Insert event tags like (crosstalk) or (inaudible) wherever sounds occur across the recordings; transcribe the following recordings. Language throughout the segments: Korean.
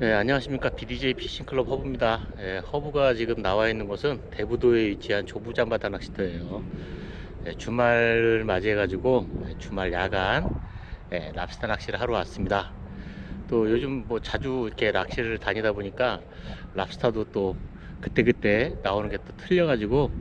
네, 안녕하십니까. BDJ 피싱클럽 허브입니다. 예, 허브가 지금 나와 있는 곳은 대부도에 위치한 조부장바다 낚시터예요. 예, 주말을 맞이해 가지고 예, 주말 야간 예, 랍스터 낚시를 하러 왔습니다. 또 요즘 뭐 자주 이렇게 낚시를 다니다 보니까 랍스터도 또 그때그때 나오는 게 또 틀려 가지고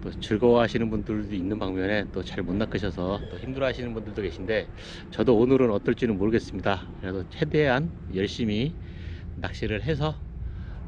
또 즐거워 하시는 분들도 있는 방면에 또 잘 못 낚으셔서 또 힘들어 하시는 분들도 계신데 저도 오늘은 어떨지는 모르겠습니다. 그래도 최대한 열심히 낚시를 해서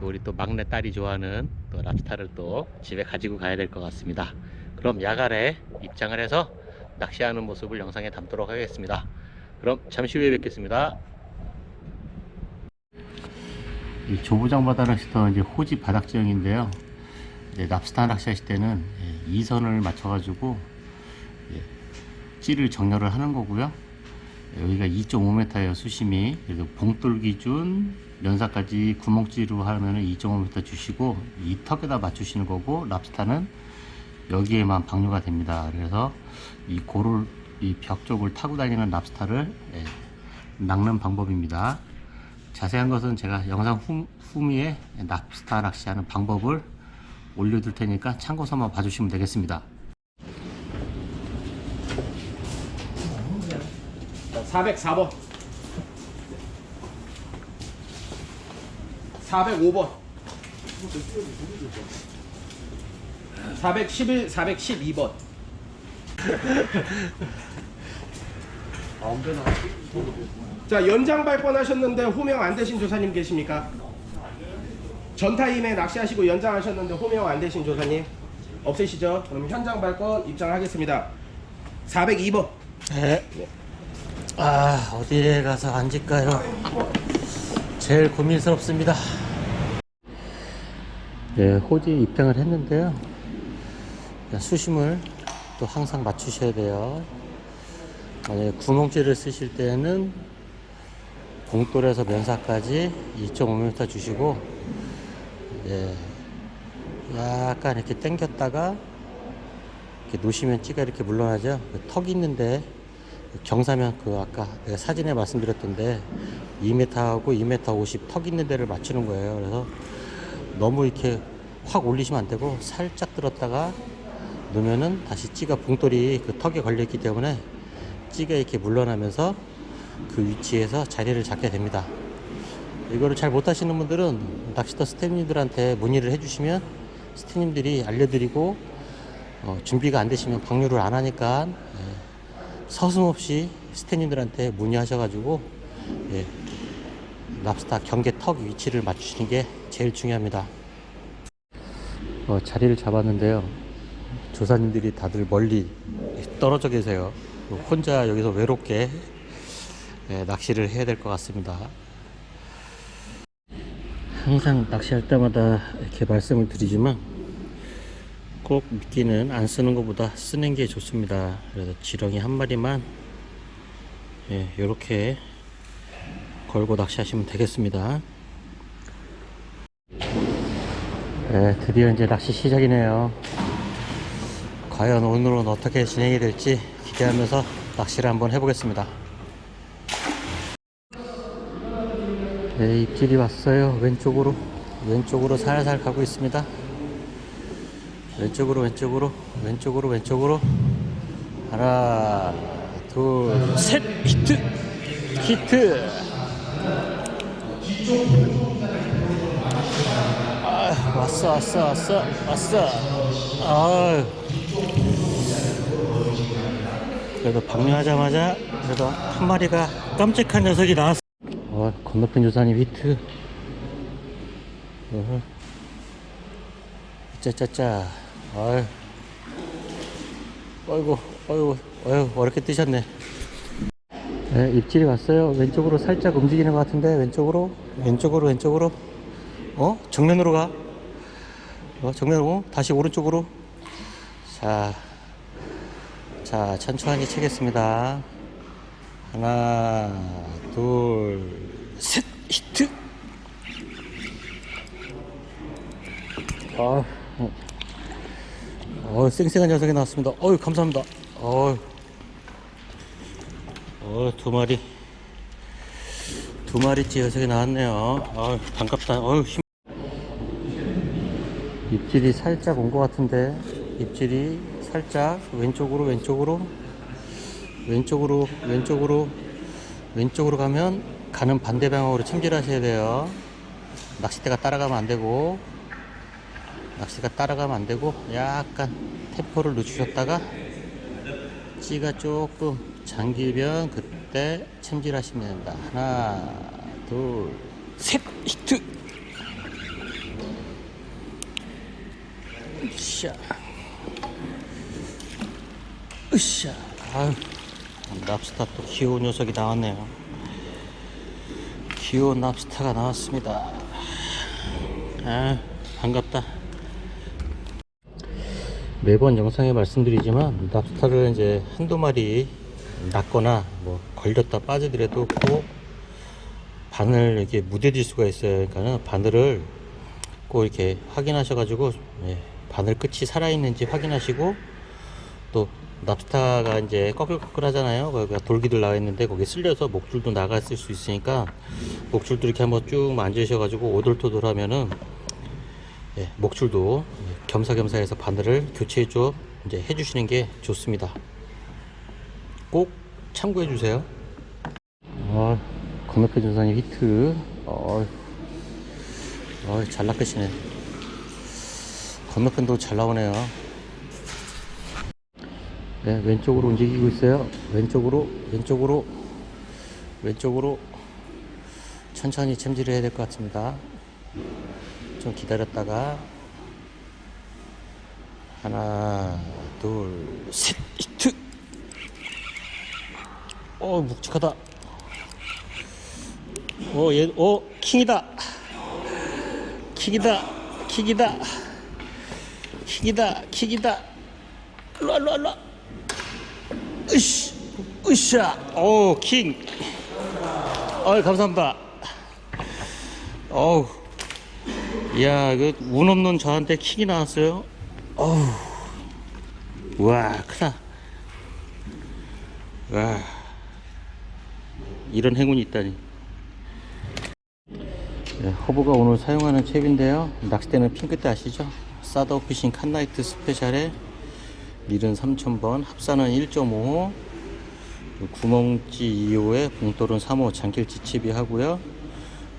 또 우리 또 막내 딸이 좋아하는 또 랍스타를 또 집에 가지고 가야 될 것 같습니다. 그럼 야간에 입장을 해서 낚시하는 모습을 영상에 담도록 하겠습니다. 그럼 잠시 후에 뵙겠습니다. 이 조부장 바다 낚시터 이제 호지 바닥 지형인데요. 이제 랍스타 낚시하실 때는 예, 이선을 맞춰가지고 예, 찌를 정렬을 하는 거고요. 여기가 2.5m예요 수심이 그래서 봉돌 기준 면사까지 구멍찌로 하면 2.5m 주시고 이 턱에다 맞추시는 거고 랍스타는 여기에만 방류가 됩니다. 그래서 이 고를 이 벽 쪽을 타고 다니는 랍스타를 예, 낚는 방법입니다. 자세한 것은 제가 영상 후, 후미에 랍스타 낚시하는 방법을 올려둘 테니까 참고서만 봐주시면 되겠습니다. 404번 405번 411, 412번 자 연장 발권 하셨는데 호명 안 되신 조사님 계십니까? 전타임에 낚시하시고 연장하셨는데 호명 안 되신 조사님 없으시죠? 그럼 현장 발권 입장하겠습니다 402번 네. 아, 어디에 가서 앉을까요? 제일 고민스럽습니다. 네, 호지 입장을 했는데요. 수심을 또 항상 맞추셔야 돼요. 만약에 구멍질을 쓰실 때는 봉돌에서 면사까지 2.5m 주시고, 예, 약간 이렇게 당겼다가 이렇게 놓으시면 찌가 이렇게 물러나죠. 그 턱이 있는데 경사면 그 아까 내가 사진에 말씀드렸던데 2m하고 2m 50 턱 있는 데를 맞추는 거예요. 그래서 너무 이렇게 확 올리시면 안 되고 살짝 들었다가 놓으면은 다시 찌가 봉돌이 그 턱에 걸려 있기 때문에 찌가 이렇게 물러나면서 그 위치에서 자리를 잡게 됩니다. 이거를 잘 못하시는 분들은 낚시터 스태님들한테 문의를 해주시면 스태님들이 알려드리고 어, 준비가 안 되시면 방류를 안 하니까 예, 서슴없이 스태님들한테 문의하셔가지고 예, 랍스타 경계 턱 위치를 맞추시는 게 제일 중요합니다. 어, 자리를 잡았는데요. 조사님들이 다들 멀리 떨어져 계세요. 혼자 여기서 외롭게 예, 낚시를 해야 될 것 같습니다. 항상 낚시할 때마다 이렇게 말씀을 드리지만 꼭 미끼는 안 쓰는 것보다 쓰는 게 좋습니다. 그래서 지렁이 한 마리만 예, 이렇게 걸고 낚시하시면 되겠습니다. 네, 드디어 이제 낚시 시작이네요. 과연 오늘은 어떻게 진행이 될지 기대하면서 낚시를 한번 해보겠습니다. 네, 입질이 왔어요. 왼쪽으로 왼쪽으로 살살 가고 있습니다. 왼쪽으로 왼쪽으로 왼쪽으로 왼쪽으로 하나 둘셋 히트 히트 아, 왔어 왔어 왔어 왔어. 아 그래도 방류하자마자 그래도 한 마리가 깜찍한 녀석이 나왔어 어, 건너편 조사님 히트. 어허. 짜짜짜 아유. 어이구 어이구 어이구 어렵게 뜨셨네 네, 입질이 왔어요. 왼쪽으로 살짝 움직이는 것 같은데 왼쪽으로? 왼쪽으로 왼쪽으로? 어? 정면으로 가. 어, 정면으로. 다시 오른쪽으로. 자, 자 천천히 치겠습니다. 하나 둘 셋 히트. 아 어, 어, 쌩쌩한 녀석이 나왔습니다. 어유 감사합니다. 어유, 어, 두 마리, 두두 마리째 녀석이 나왔네요. 어 반갑다. 어휴, 힘... 입질이 살짝 온 것 같은데, 입질이 살짝 왼쪽으로, 왼쪽으로, 왼쪽으로, 왼쪽으로, 왼쪽으로 가면 가는 반대 방향으로 침질하셔야 돼요. 낚싯대가 따라가면 안 되고, 낚시가 따라가면 안 되고, 약간 템포를 늦추셨다가, 찌가 조금 잠기면 그때 챔질하시면 됩니다. 하나, 둘, 셋, 히트! 으쌰. 으쌰. 아유, 랍스타 또 귀여운 녀석이 나왔네요. 귀여운 랍스타가 나왔습니다. 아, 반갑다. 매번 영상에 말씀드리지만 랍스타를 이제 한두 마리 낳거나 뭐 걸렸다 빠지더라도 꼭 바늘 이렇게 무뎌질 수가 있어요. 그러니까 바늘을 꼭 이렇게 확인하셔가지고 예, 바늘 끝이 살아있는지 확인하시고 또 랍스타가 이제 꺼끌꺼끌 하잖아요. 거기가 돌기들 나와 있는데 거기 쓸려서 목줄도 나갔을 수 있으니까 목줄도 이렇게 한번 쭉 만지셔가지고 오돌토돌 하면은 예, 목줄도 예, 겸사겸사해서 바늘을 교체해 줘 이제 해주시는 게 좋습니다. 꼭 참고해 주세요. 어, 건너편 전산이 히트. 어, 어, 잘 낚으시네. 건너편도 잘 나오네요. 네, 왼쪽으로 움직이고 있어요. 왼쪽으로, 왼쪽으로, 왼쪽으로 천천히 챔질을 해야 될 것 같습니다. 좀 기다렸다가 하나 둘 셋 히트 어 묵직하다. 어얘어 킹이다. 킥이다 킥이다. 킥이다 킥이다. 일로와 일로와 일로와. 으쌰 으쌰 오킹. 어이 감사합니다. 어우. 이야, 그, 운 없는 저한테 킥이 나왔어요. 어우. 와, 크다. 와. 이런 행운이 있다니. 네, 허브가 오늘 사용하는 채비인데요. 낚싯대는 핑크대 아시죠? 사더 피싱 칸나이트 스페셜에 밀은 3000번, 합산은 1.5, 구멍찌 2호에 봉돌은 3호, 장길지 칩이 하고요.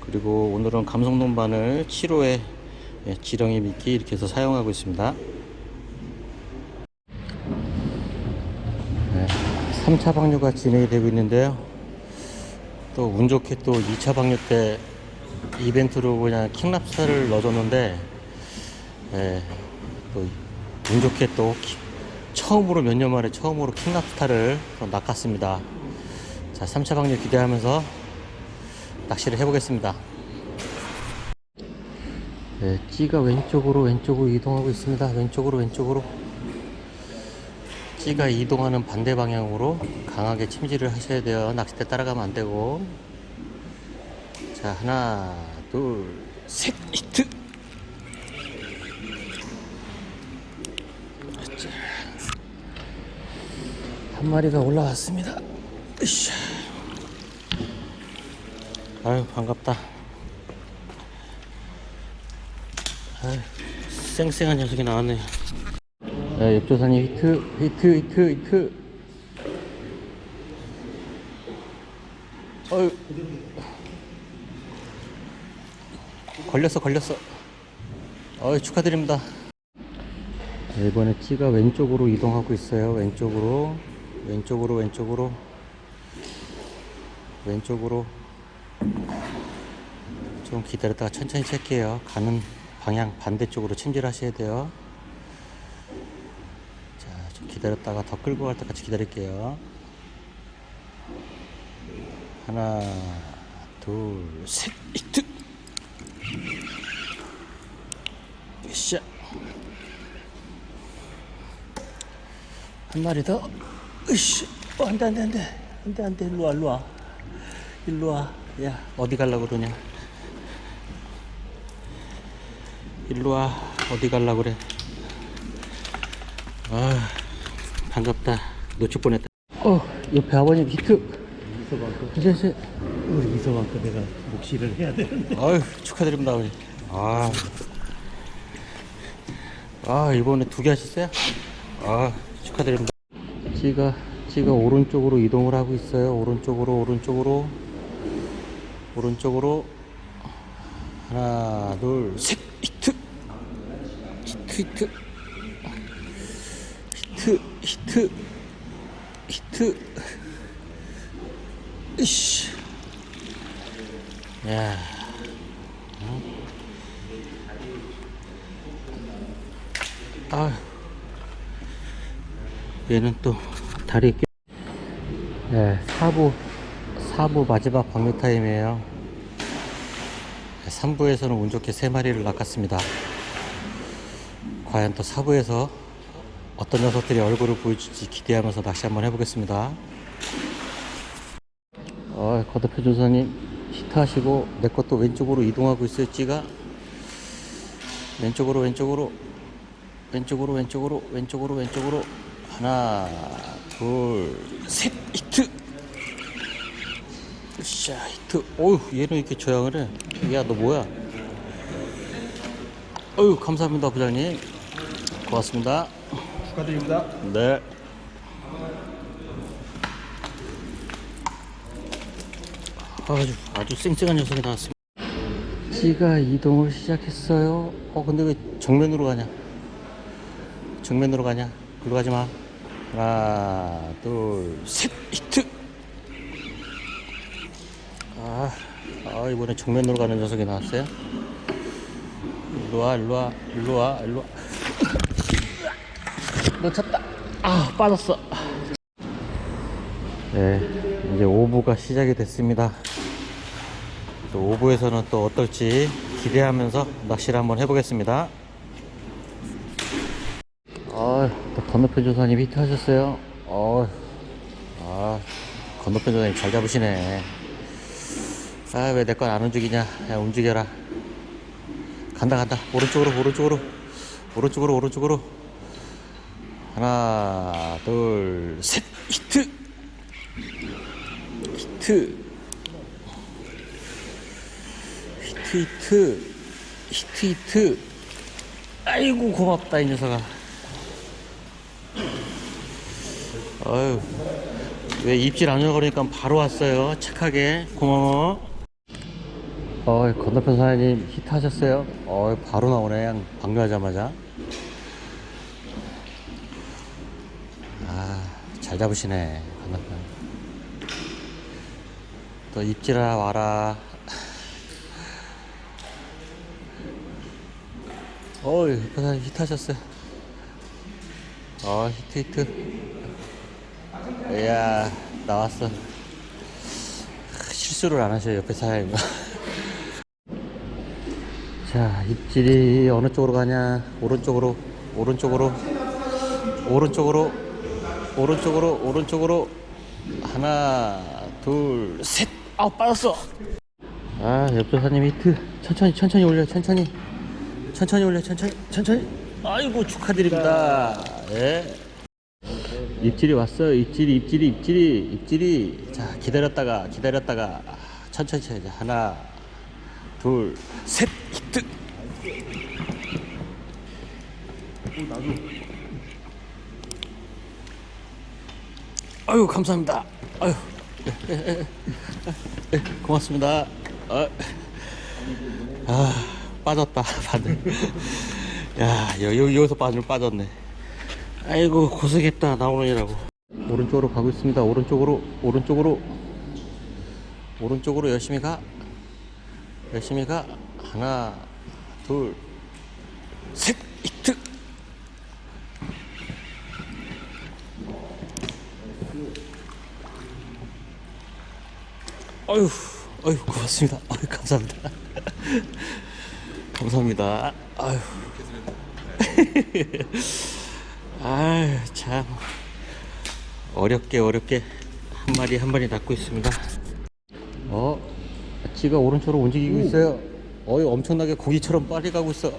그리고 오늘은 감성돔 바늘 7호에 예, 지렁이 미끼 이렇게 해서 사용하고 있습니다. 네, 3차 방류가 진행이 되고 있는데요. 또 운 좋게 또 2차 방류 때 이벤트로 그냥 킹랍스타를 넣어줬는데 예, 또운 좋게 또 키- 처음으로 몇 년 만에 처음으로 킹랍스타를 또 낚았습니다. 자, 3차 방류 기대하면서 낚시를 해보겠습니다. 네, 찌가 왼쪽으로 왼쪽으로 이동하고 있습니다. 왼쪽으로 왼쪽으로 찌가 이동하는 반대 방향으로 강하게 침질을 하셔야 돼요. 낚싯대 따라가면 안 되고. 자, 하나, 둘, 셋, 히트. 자, 한 마리가 올라왔습니다. 으쌰. 아유 반갑다 아유 쌩쌩한 녀석이 나왔네요 네, 옆조사님 히트 히트 히트 히트. 어유 걸렸어 걸렸어. 어유 축하드립니다. 네, 이번에 찌가 왼쪽으로 이동하고 있어요. 왼쪽으로 왼쪽으로 왼쪽으로. 왼쪽으로. 좀 기다렸다가 천천히 찰게요. 가는 방향 반대쪽으로 침질하셔야 돼요. 기다렸다가 더 끌고 갈 때까지 기다릴게요. 하나, 둘, 셋, 히트! 으쌰! 한 마리 더. 으쌰! 어, 안 돼, 안 돼, 안 돼. 안 돼, 안 돼. 일로 와, 일로 와. 일로 와. 야, 어디 가려고 그러냐? 일로 와. 어디 가려고 그래? 아, 반갑다. 놓칠 뻔했다. 어, 옆에 아버님 히트. 이서방급 괜찮으세요? 우리 이서방급 내가 몫이를 해야 되는데 아유 축하드립니다 우리. 아, 아 이번에 두 개 하셨어요? 아 축하드립니다. 찌가 찌가 오른쪽으로 이동을 하고 있어요. 오른쪽으로 오른쪽으로 오른쪽으로 하나 둘셋 히트 히트 히트 히트 히트 히트 이씨 야. 아, 얘는 또 다리 끼. 네, 4부 4부 마지막 방류 타임이에요. 3부에서는 운 좋게 3마리를 낚았습니다. 과연 또 4부에서 어떤 녀석들이 얼굴을 보여줄지 기대하면서 낚시 한번 해보겠습니다. 어, 거대표 조사님 히트하시고 내 것도 왼쪽으로 이동하고 있어요. 찌가 왼쪽으로 왼쪽으로 왼쪽으로 왼쪽으로 왼쪽으로 왼쪽으로. 하나 둘셋 히트! 샤 히트. 어휴 얘는 이렇게 조향을 해 야 너 뭐야? 어휴 감사합니다 부장님. 고맙습니다 축하드립니다. 네. 아주 아주 쌩쌩한 녀석이 나왔습니다. 찌가 이동을 시작했어요. 어 근데 왜 정면으로 가냐? 정면으로 가냐? 글로 가지 마. 하나 둘 셋 히트! 아, 아 이번에 정면으로 가는 녀석이 나왔어요. 일로 와 일로 와 일로 와 일로 와 놓쳤다 아 빠졌어 네 이제 5부가 시작이 됐습니다 또 5부에서는 또 어떨지 기대하면서 낚시를 한번 해보겠습니다 아, 또 건너편 조사님 히트하셨어요. 어, 아, 건너편 조사님 잘 잡으시네. 아, 왜 내 건 안 움직이냐? 야, 움직여라. 간다, 간다. 오른쪽으로, 오른쪽으로. 오른쪽으로, 오른쪽으로. 하나, 둘, 셋. 히트! 히트! 히트, 히트. 히트, 히트. 아이고, 고맙다, 이 녀석아. 어휴, 왜 입질 안 열거리니까 바로 왔어요. 착하게. 고마워. 어, 건너편 사장님 히트 하셨어요? 어, 바로 나오네. 방류하자마자. 잘 잡으시네. 건너편. 또 입질아 와라. 어이, 사장님 히트하셨어요. 어, 히트, 히트. 이야 나왔어 실수를 안 하셔요 옆에 사장님 (laughs) 자 입질이 어느 쪽으로 가냐 오른쪽으로 오른쪽으로 오른쪽으로 오른쪽으로 오른쪽으로 하나 둘셋 아우 빠졌어 아 옆조사님 히트 천천히 천천히 올려 천천히 천천히 올려 천천히 천천히 아이고 축하드립니다 예. 입질이 왔어요. 입질이, 입질이, 입질이, 입질이. 자, 기다렸다가, 기다렸다가, 천천히 쳐야지. 하나, 둘, 셋, 히트! 아유, 감사합니다. 아유, 예, 예, 예, 예, 고맙습니다. 아, 아, 빠졌다, 바늘. 야, 여기, 여기서 바늘 빠졌네. 아이고 고생했다 나오느라고 오른쪽으로 가고 있습니다 오른쪽으로 오른쪽으로 오른쪽으로 열심히 가 열심히 가 하나 둘 셋 어휴 어휴 고맙습니다. 어휴 감사합니다. 감사합니다. 아휴. 아유 참. 어렵게 어렵게 한 마리 한 마리 낳고 있습니다. 어 찌가 오른쪽으로 움직이고 있어요. 어이 엄청나게 고기처럼 빨리 가고 있어.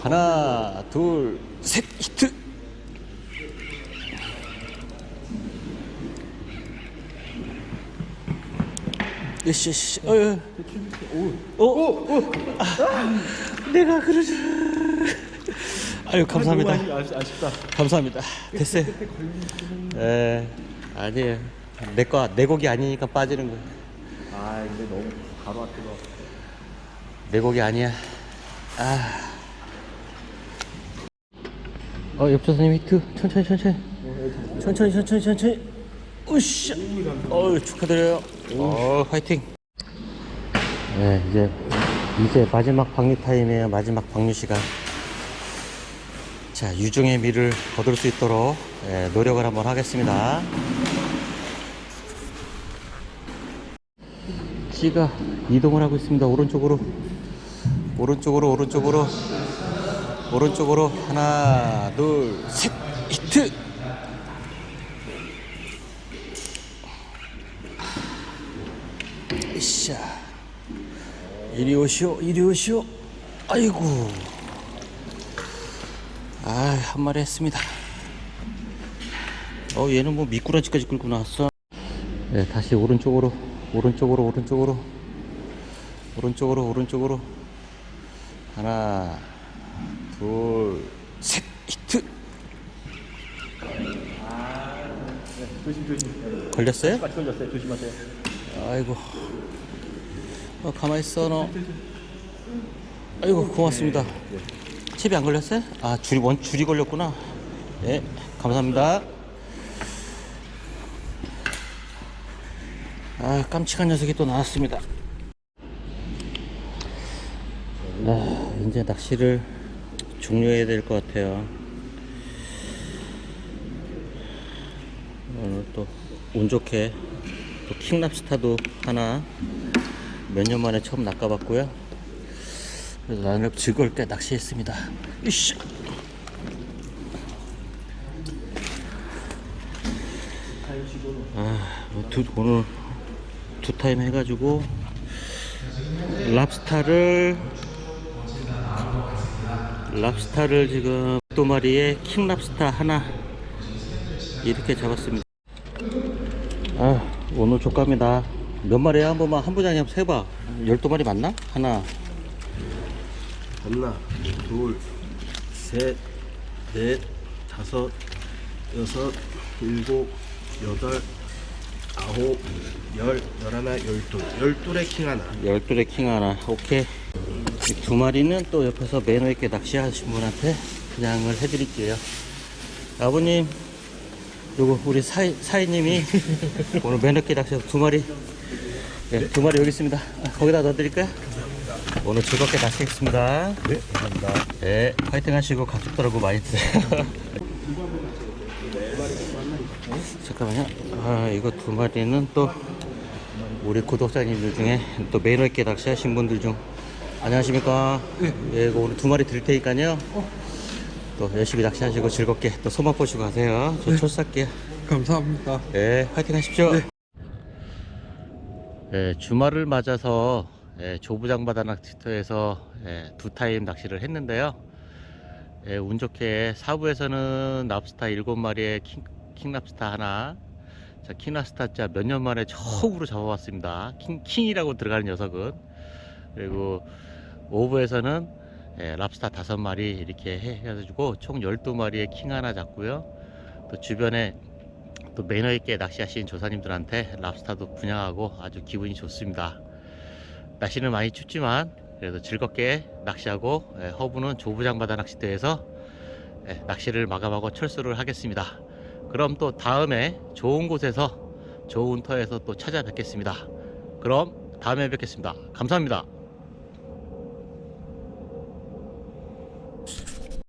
하나 둘 셋 히트 으쌰, 으쌰, 어휴. 오, 오, 오. 아, 내가 그러지. 아유, 감사합니다. 아쉽다. 감사합니다. 됐어요. 에, 아니에요. 내 거, 내 곡이 아니니까 빠지는 거예요. 아 근데 너무 바로 앞에가. 내 곡이 아니야. 아. 어, 옆조사님 히트. 천천히, 천천히. 천천히, 천천히, 천천히. 으쌰. 어 축하드려요. 어, 화이팅. 네, 이제, 이제 마지막 방류 타임이에요. 마지막 방류 시간. 자, 유중의 미를 거둘 수 있도록 예, 노력을 한번 하겠습니다. 찌가 이동을 하고 있습니다. 오른쪽으로. 오른쪽으로, 오른쪽으로. 오른쪽으로. 하나, 둘, 셋. 히트! 으쌰. 이리 오시오, 이리 오시오. 아이고. 아, 한 마리 했습니다. 어, 얘는 뭐 미꾸라지까지 끌고 나왔어. 네, 다시 오른쪽으로, 오른쪽으로, 오른쪽으로, 오른쪽으로, 오른쪽으로. 하나, 둘, 셋, 히트. 조심 조심. 걸렸어요? 까지 걸렸어요. 조심하세요. 아이고. 어, 가만히 있어, 너. 아이고, 고맙습니다. 칩이 안 걸렸어요? 아, 줄이, 원, 줄이 걸렸구나. 네, 감사합니다. 아, 깜찍한 녀석이 또 나왔습니다. 아, 이제 낚시를 종료해야 될 것 같아요. 오늘 또 운 좋게 또 킹랍스타도 하나 몇 년 만에 처음 낚아봤고요. 그래서 나는 즐겁게 낚시했습니다. 이씨. 아, 두, 오늘 두 타임 해가지고 랍스타를 랍스타를 지금 두 마리에 킹랍스타 하나 이렇게 잡았습니다. 아, 오늘 족갑니다. 몇 마리야? 한 번만, 한 분장이 한번 세봐. 12마리 맞나? 하나, 하나, 둘, 셋, 넷, 다섯, 여섯, 일곱, 여덟, 아홉, 열, 열하나, 열둘. 열둘에 킹 하나. 12의 킹 하나. 오케이. 이두 마리는 또 옆에서 매너 있게 낚시하신 분한테 분양을 해드릴게요. 아버님, 요거 우리 사이, 사이님이 (laughs) 오늘 매너 있게 낚시해서 두 마리, 네, 두 마리 여기 있습니다. 아, 거기다 넣어드릴까요? 오늘 즐겁게 낚시했습니다. 네 감사합니다. 네, 파이팅 하시고 가족들하고 많이 드세요. 잠깐만요. 아, 이거 두 마리는 또 우리 구독자님들 중에 또 매너 있게 낚시하신 분들 중 안녕하십니까? 예, 이거 오늘 두 마리 드릴 테니까요. 또 열심히 낚시하시고 즐겁게 또 소맛 보시고 가세요. 저 철삭게요. 감사합니다. 네, 파이팅 하십시오. 네, 주말을 맞아서 예, 조부장바다 낚시터에서 예, 두 타임 낚시를 했는데요. 예, 운 좋게 사부에서는 랍스타 7마리에 킹, 킹랍스타 하나, 자, 킹랍스타자 몇년 만에 처음으로 잡아봤습니다. 킹, 킹이라고 들어가는 녀석은. 그리고 오브에서는 예, 랍스타 5마리 이렇게 해- 해가지고 총 12마리에 킹 하나 잡고요. 또 주변에 또 매너 있게 낚시하신 조사님들한테 랍스타도 분양하고 아주 기분이 좋습니다. 날씨는 많이 춥지만 그래도 즐겁게 낚시하고 예, 허브는 조부장바다 낚시대에서 예, 낚시를 마감하고 철수를 하겠습니다. 그럼 또 다음에 좋은 곳에서 좋은 터에서 또 찾아뵙겠습니다. 그럼 다음에 뵙겠습니다. 감사합니다.